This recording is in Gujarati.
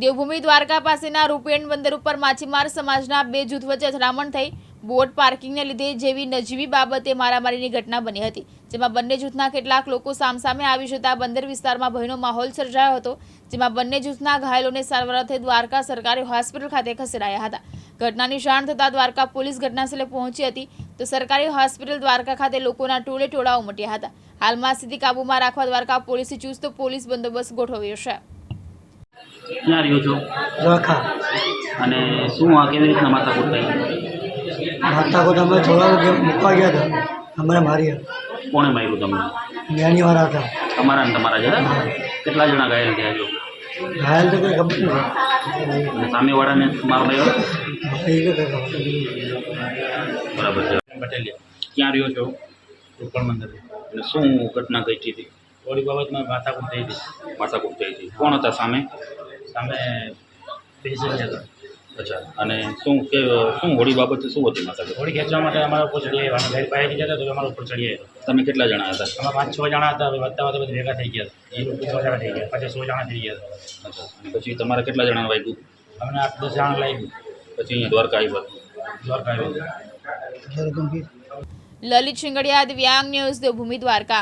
દેવભૂમિ દ્વારકા પાસેના રૂપેણ બંદર ઉપર માછીમાર સમાજના બે જૂથ વચ્ચે અથડામણ થઈ. બોટ પાર્કિંગને લીધે જેવી નજીવી બાબતે મારામારીની ઘટના બની હતી, જેમાં બંને જૂથના કેટલાક લોકો સામસામે આવી જતા બંદર વિસ્તારમાં ભયનો માહોલ સર્જાયો હતો, જેમાં બંને જૂથના ઘાયલોને સારવાર અર્થે દ્વારકા સરકારી હોસ્પિટલ ખાતે ખસેડાયા હતા. ઘટનાની જાણ થતાં દ્વારકા પોલીસ ઘટનાસ્થળે પહોંચી હતી તો સરકારી હોસ્પિટલ દ્વારકા ખાતે લોકોના ટોળે ટોળા ઉમટ્યા હતા. હાલમાં સ્થિતિ કાબૂમાં રાખવા દ્વારકા પોલીસે ચુસ્ત પોલીસ બંદોબસ્ત ગોઠવ્યો છે. ક્યાં રહ્યો છો? રાખા. અને શું આ કેવી રીતના માથાકૂટ થઈ માતાકોટ અમે થોડા મૂકવા ગયા હતા. અમારે માર્યા કોણે માર્યું તમને? જ્ઞાનીવાળા હતા. તમારા ને તમારા જરા કેટલા જણા ઘાયલ થયા છો? ઘાયલ તો કંઈ ખબર નથી. અને સામેવાળાને મારો ભાઈ. બરાબર છે. પટેલિયા ક્યાં રહ્યો છો? રૂપણ મંદિર. અને શું ઘટના ઘટી હતી? થોડી બાબતમાં માથાકૂટ થઈ હતી માથાકૂટ થઈ હતી કોણ હતા સામે? સામે પેશન્ટ હતા અચ્છા. અને શું કે શું હોળી બાબતે શું હતી માતા હોળી ખેંચવા માટે અમારા ઉપર ચડી આવ્યા. ઘર પાસે જતા તો અમારા ઉપર ચડી આવ્યા. તમે કેટલા જણા હતા? અમે પાંચ છ જણા હતા. હવે વધતા વધતા બધા ભેગા થઈ ગયા. એ લોકો છ જણા થઈ ગયા. પછી સો જણા થઈ ગયા. અચ્છા. પછી તમારા કેટલા જણા વાગ્યું? અમને આઠ દસ જણા લાગ્યું. પછી અહીંયા દ્વારકા આવ્યા. દ્વારકા આવ્યું. લલિત શિંગડિયા દિવ્યાંગ ન્યૂઝ દેવભૂમિ દ્વારકા.